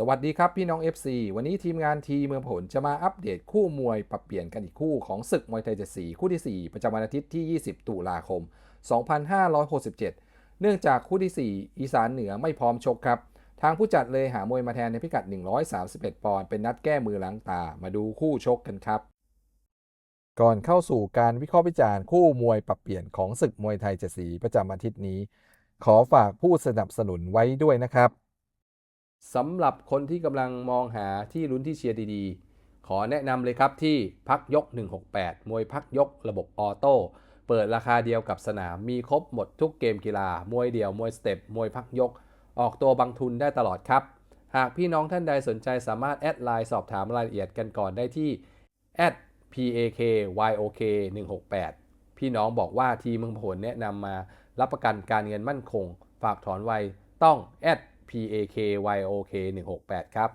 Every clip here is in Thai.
สวัสดีครับพี่น้อง FC วันนี้ทีมงานทีเมืองผลจะมาอัปเดตคู่มวยปรับเปลี่ยนกันอีกคู่ของศึกมวยไทยเจ็ดสีคู่ที่ 4 ประจำวันอาทิตย์ที่ 20 ตุลาคม 2567 เนื่องจากคู่ที่ 4 อีสานเหนือไม่พร้อมชกครับ ทางผู้จัดเลยหามวยมาแทนในพิกัด 131 ปอนด์เป็นนัดแก้มือล้างตามาดูคู่ชกกันครับ ก่อนเข้าสู่การวิเคราะห์วิจารณ์คู่มวยปรับเปลี่ยนของศึกมวยไทยเจ็ดสีประจำอาทิตย์นี้ ขอฝากผู้สนับสนุนไว้ด้วยนะครับ สำหรับคนที่กำลังมองหาที่ลุ้นที่เชียร์ดีๆ ขอแนะนำเลยครับที่พักยก 168 มวยพักยกระบบออโต้เปิดราคาเดียวกับสนาม มีครบหมดทุกเกมกีฬา มวยเดี่ยว มวยสเต็ป มวยพักยก ออกตัวบังทุนได้ตลอดครับ หากพี่น้องท่านใดสนใจสามารถแอดไลน์สอบถามรายละเอียดกันก่อนได้ที่ @pakyok 168พี่น้องบอกว่าทีมเมืองผลแนะนำมารับประกันการเงินมั่นคง ฝากถอนไวต้อง @pakyok PAKYOK 168ครับ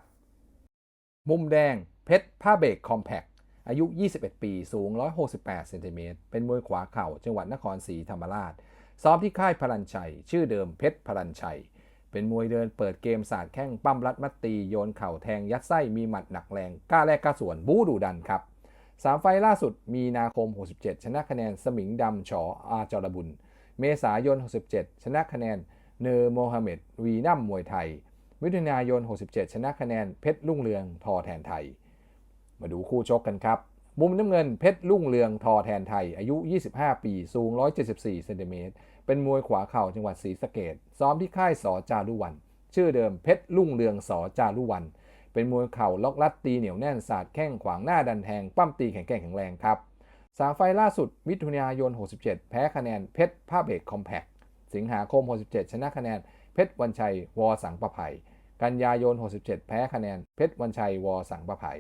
มุมแดงเพชรผ้าเบรกคอมแพคอายุ 21 ปี สูง 168 เซนติเมตร เป็นมวยขวาเข่า จังหวัดนครศรีธรรมราช ซ้อมที่ค่ายพลันชัย ชื่อเดิมเพชรพลันชัย เป็นมวยเดินเปิดเกมสาดแข้งปั้มรัดมัดตี โยนเข่าแทงยัดไส้ มีหมัดหนักแรง กล้าแลกกล้าสวน บู๊ดุดันครับ สามไฟล์ล่าสุด มีนาคม 67 ชนะคะแนน สมิงดำฉออาจรบุญ เมษายน 67 ชนะคะแนน เนอร์โมฮัมเหม็ดวีนัมมวยไทย มิถุนายน 67 ชนะคะแนนเพชรลุ่งเรืองทอแทนไทย มาดูคู่ชกกันครับ มุมน้ำเงินเพชรลุ่งเรืองทอแทนไทย อายุ 25 ปีสูง 174เซนติเมตรเป็นมวยขวาเข่าจังหวัดศรีสะเกดซ้อมที่ค่ายสอจารุวัน ชื่อเดิมเพชรลุ่งเรืองสอจารุวัน เป็นมวยเข่าล็อกลัดตีเหนียวแน่นสาดแข้งขวางหน้าดันแทงปั้มตีแข็งแกร่งแข็งแรงครับสามไฟล่าสุดมิถุนายน 67 แพ้คะแนนเพชรผ้าเบรกคอมแพค สิงหาคม 67 ชนะคะแนน เพชรวันชัยวอสังประภัย กันยายน 67 แพ้คะแนน เพชรวันชัยวอสังประภัย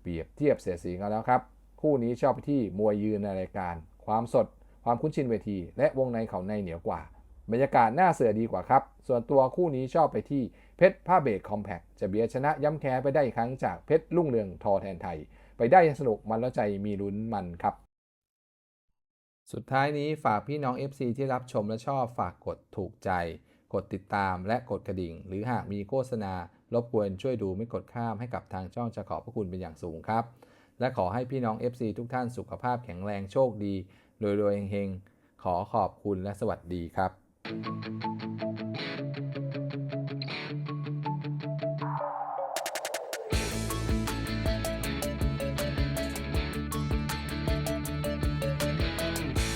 เปรียบเทียบเสียสีกันแล้วครับ คู่นี้ชอบไปที่มวยยืนในรายการ ความสด ความคุ้นชินเวที และวงในเขาในเหนียวกว่า บรรยากาศน่าเสือดีกว่าครับ ส่วนตัวคู่นี้ชอบไปที่เพชรผ้าเบรกคอมแพคจะเบียชนะย้ำแค้ไปได้ครั้งจากเพชรลุ่งเรืองทอแทนไทย ไปได้สนุกมันแล้วใจมีลุ้นมันครับ สุดท้ายนี้ฝากพี่น้อง FC ที่รับชมและชอบฝากกดถูกใจ กดติดตามและกดกระดิ่ง หรือหากมีโฆษณารบกวนช่วยดูไม่กดข้ามให้กับทางช่องจะขอบพระคุณเป็นอย่างสูงครับ และขอให้พี่น้อง FC ทุกท่านสุขภาพแข็งแรงโชคดีรวยๆเฮงๆขอขอบคุณและสวัสดีครับ